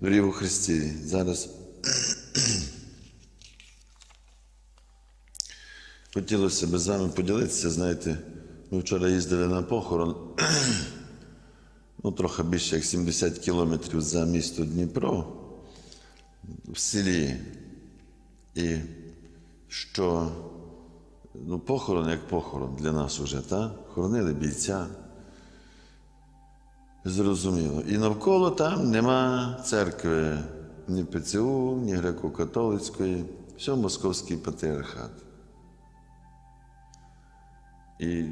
Дорогі у Христі, зараз хотілося б з вами поділитися. Знаєте, ми вчора їздили на похорон, ну, трохи більше як 70 кілометрів за місто Дніпро в селі. І що ну, похорон як похорон для нас уже, так? Хоронили бійця. Зрозуміло. І навколо там нема церкви ні ПЦУ, ні греко-католицької, все московський патріархат. І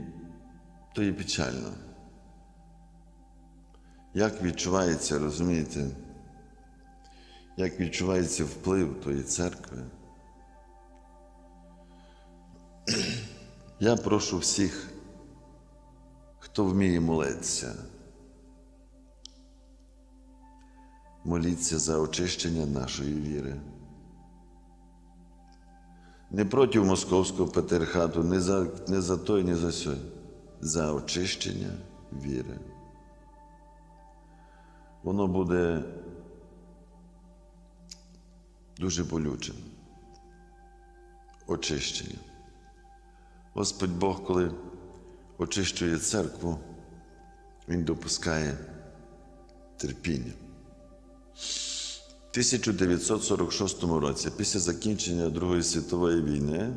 то є печально. Як відчувається, розумієте, як відчувається вплив тої церкви? Я прошу всіх, хто вміє молитися. Моліться за очищення нашої віри. Не проти московського патріархату, не за, не за той, не за сьой, за очищення віри. Воно буде дуже болючим. Очищення. Господь Бог, коли очищує церкву, Він допускає терпіння. В 1946 році, після закінчення Другої світової війни,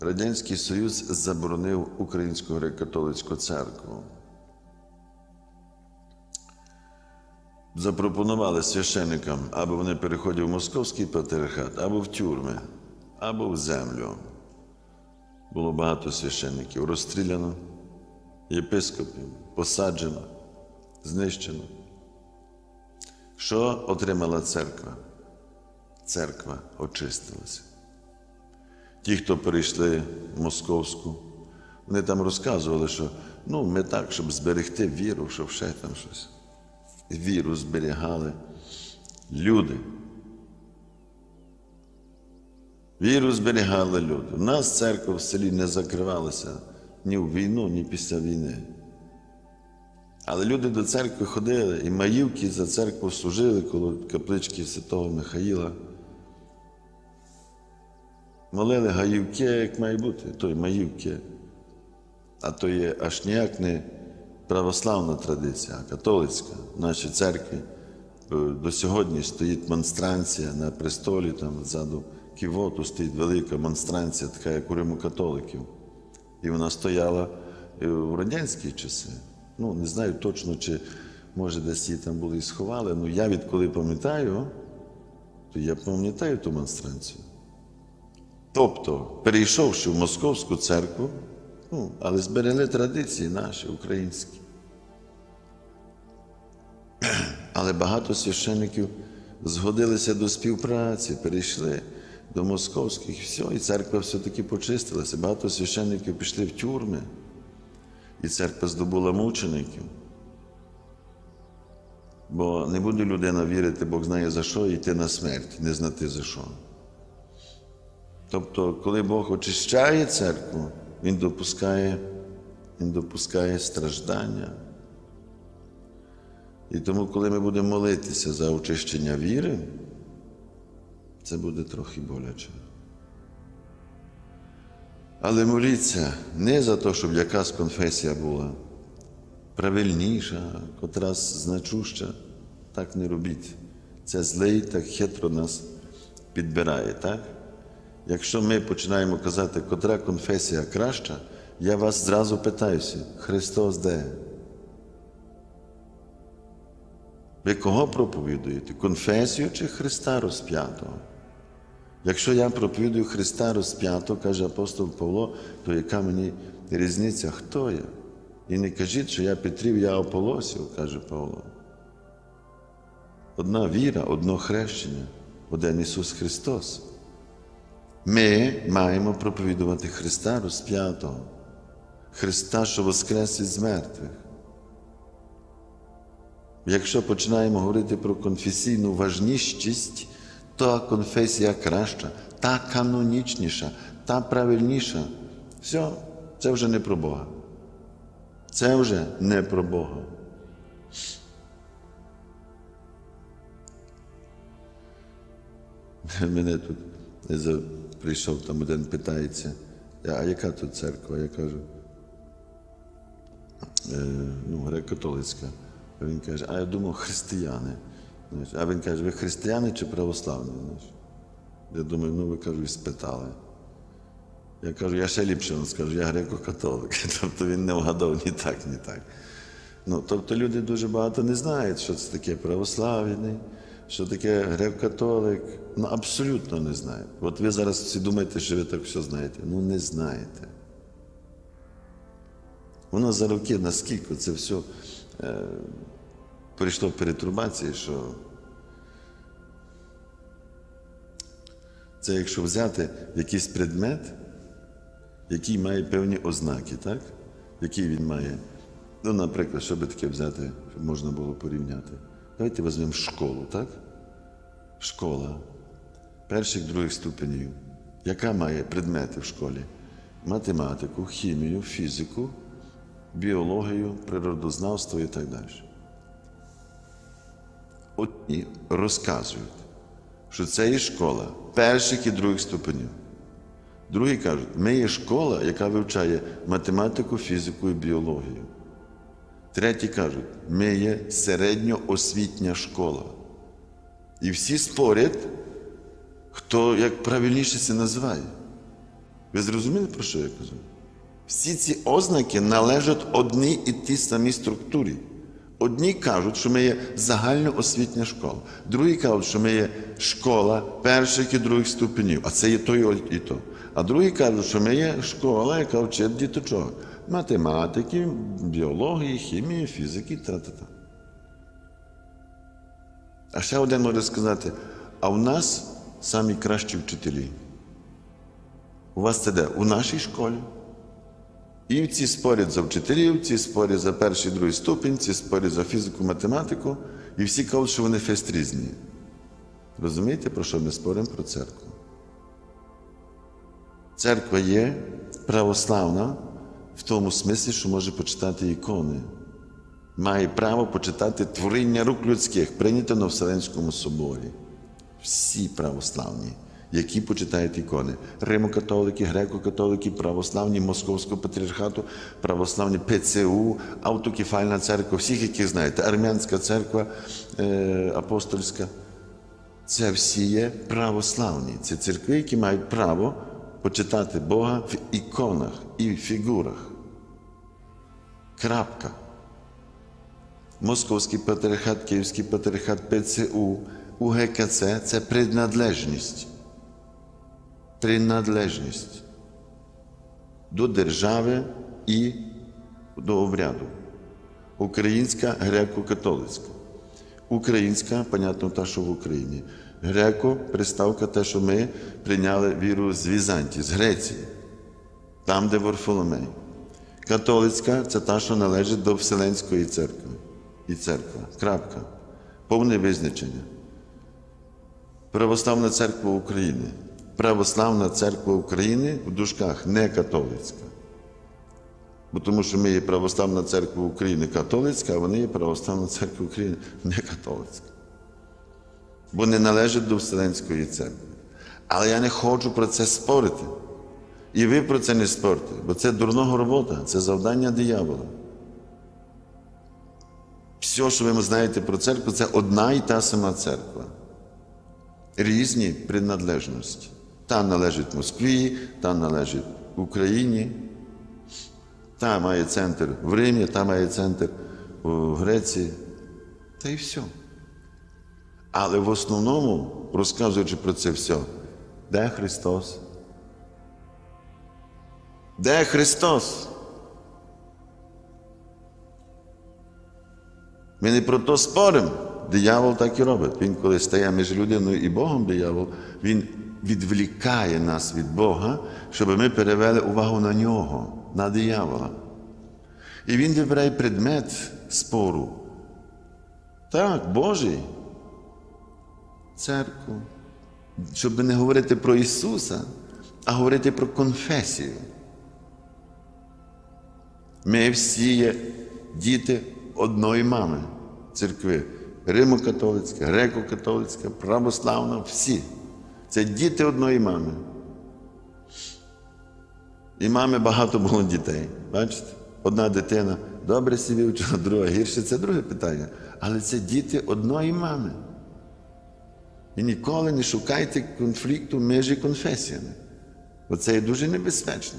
Радянський Союз заборонив Українську греко-католицьку церкву. Запропонували священникам, або вони переходять в московський патріархат, або в тюрми, або в землю. Було багато священників розстріляно, єпископів посаджено, знищено. Що отримала церква? Церква очистилася. Ті, хто перейшли в московську, вони там розказували, що ну, ми так, щоб зберегти віру, щоб ще там щось. Віру зберігали люди. Віру зберігали люди. У нас церква в селі не закривалася ні в війну, ні після війни. Але люди до церкви ходили, і маївки за церкву служили коло каплички Святого Михаїла. Молили гаївки, як має бути, то й маївки. А то є аж ніяк не православна традиція, а католицька. В нашій церкві е, до сьогодні стоїть монстранція на престолі, там ззаду ківоту стоїть велика монстранція, така як у римокатоликів. І вона стояла е, в радянські часи. Ну, не знаю точно, чи може десь її там були і сховали. Ну я відколи пам'ятаю, то я пам'ятаю ту монстранцію. Тобто, перейшовши в Московську церкву, ну, але зберегли традиції наші, українські. Але багато священників згодилися до співпраці, перейшли до московських, все, і церква все-таки почистилася. Багато священників пішли в тюрми, і церква здобула мучеників. Бо не буде людина вірити, Бог знає за що, і йти на смерть, не знати за що. Тобто, коли Бог очищає церкву, Він допускає, Він допускає страждання. І тому, коли ми будемо молитися за очищення віри, це буде трохи боляче. Але моліться не за те, щоб якась конфесія була правильніша, котра значуща. Так не робіть. Це злий так хитро нас підбирає, так? Якщо ми починаємо казати, котра конфесія краща, я вас зразу питаюся, Христос де? Ви кого проповідуєте? Конфесію чи Христа розп'ятого? Якщо я проповідую Христа розп'ятого, каже апостол Павло, то яка мені різниця, хто я? І не кажіть, що я Петрів, я Ополосів, каже Павло. Одна віра, одно хрещення, один Ісус Христос. Ми маємо проповідувати Христа розп'ятого, Христа, що воскрес із мертвих. Якщо починаємо говорити про конфесійну важнішість, та конфесія краща, та канонічніша, та правильніша. Все, це вже не про Бога. Це вже не про Бога. Мене тут прийшов там один питається, а яка тут церква? Я кажу, ну, греко-католицька. Він каже, а я думав, християни. Знаєш, А він каже, ви християни чи православні? Знаєш. Я думаю, ну ви кажу, і спитали. Я кажу, я ще ліпше вам скажу, я греко-католик. Тобто він не вгадав ні так, ні так. Ну, тобто люди дуже багато не знають, що це таке православний, що таке греко-католик. Ну, абсолютно не знають. От ви зараз всі думаєте, що ви так все знаєте. Ну, не знаєте. Воно за роки, наскільки це все е, перейшло в перетурбації, що це якщо взяти якийсь предмет, який має певні ознаки, так? Які він має. Ну, наприклад, що би таке взяти, щоб можна було порівняти. Давайте візьмемо школу, так? Школа перших других ступенів. Яка має предмети в школі? Математику, хімію, фізику, біологію, природознавство і так далі. Одні розказують, що це є школа перших і других ступенів. Другі кажуть, ми є школа, яка вивчає математику, фізику і біологію. Треті кажуть, ми є середньоосвітня школа. І всі спорять, хто як правильніше це називає. Ви зрозуміли, про що я кажу? Всі ці ознаки належать одній і тій самій структурі. Одні кажуть, що ми є загальноосвітня школа, другі кажуть, що ми є школа перших і других ступенів, а це є то і то. А другі кажуть, що ми є школа, яка вчить діточок. Математики, біології, хімії, фізики, та-та-та. А ще один може сказати: а в нас самі кращі вчителі. У вас це де? У нашій школі. І ці спорять за вчителів, ці спорять за перший другий ступінь, ці спорять за фізику, математику, і всі кажуть, що вони фест різні. Розумієте, про що ми споримо про церкву? Церква є православна в тому смислі, що може почитати ікони. Має право почитати творіння рук людських, прийняте на Вселенському соборі. Всі православні, які почитають ікони. Римо-католики, греко-католики, православні Московського патріархату, православні ПЦУ, автокефальна церква, всіх, яких знаєте, армянська церква е, апостольська. Це всі є православні. Це церкви, які мають право почитати Бога в іконах і в фігурах. Крапка. Московський патріархат, Київський патріархат, ПЦУ, УГКЦ це принадлежність. Принадлежність до держави і до обряду. Українська греко-католицька. Українська, понятно, та, що в Україні. Греко приставка те, що ми прийняли віру з Візантії, з Греції, там, де Варфоломей. Католицька це та, що належить до Вселенської церкви. І церква. Крапка. Повне визначення. Православна церква України. Православна церква України в дужках не католицька. Бо тому що ми є Православна церква України католицька, а вони є Православна церква України не католицька. Бо не належать до Вселенської церкви. Але я не хочу про це спорити. І ви про це не спорте, бо це дурного робота, це завдання диявола. Все, що ви знаєте про церкву, це одна і та сама церква. Різні принадлежності. Та належить Москві, та належить Україні, та має центр в Римі, та має центр в Греції. Та й все. Але в основному, розказуючи про це все, де Христос? Де Христос? Ми не про то споримо. Диявол так і робить. Він, коли стає між людиною і Богом, диявол, він відвлікає нас від Бога, щоб ми перевели увагу на нього, на диявола. І він вибирає предмет спору. Так, Божий. Церкву. Щоб не говорити про Ісуса, а говорити про конфесію. Ми всі є діти одної мами церкви. Римо-католицька, греко-католицька, православна, всі. Це діти одної мами. І мами багато було дітей. Бачите? Одна дитина добре себе вчила, друга гірше це друге питання. Але це діти одної мами. І ніколи не шукайте конфлікту між конфесіями. Бо це є дуже небезпечно.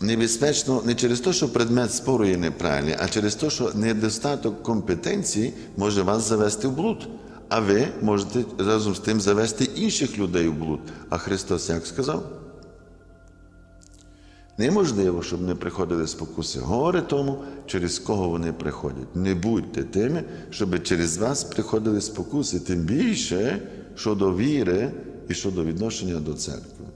Небезпечно не через те, що предмет спору є неправильний, а через те, що недостаток компетенції може вас завести в блуд. А ви можете разом з тим завести інших людей в блуд. А Христос як сказав? Неможливо, щоб не приходили спокуси. Горе тому, через кого вони приходять. Не будьте тими, щоб через вас приходили спокуси, тим більше щодо віри і щодо відношення до церкви.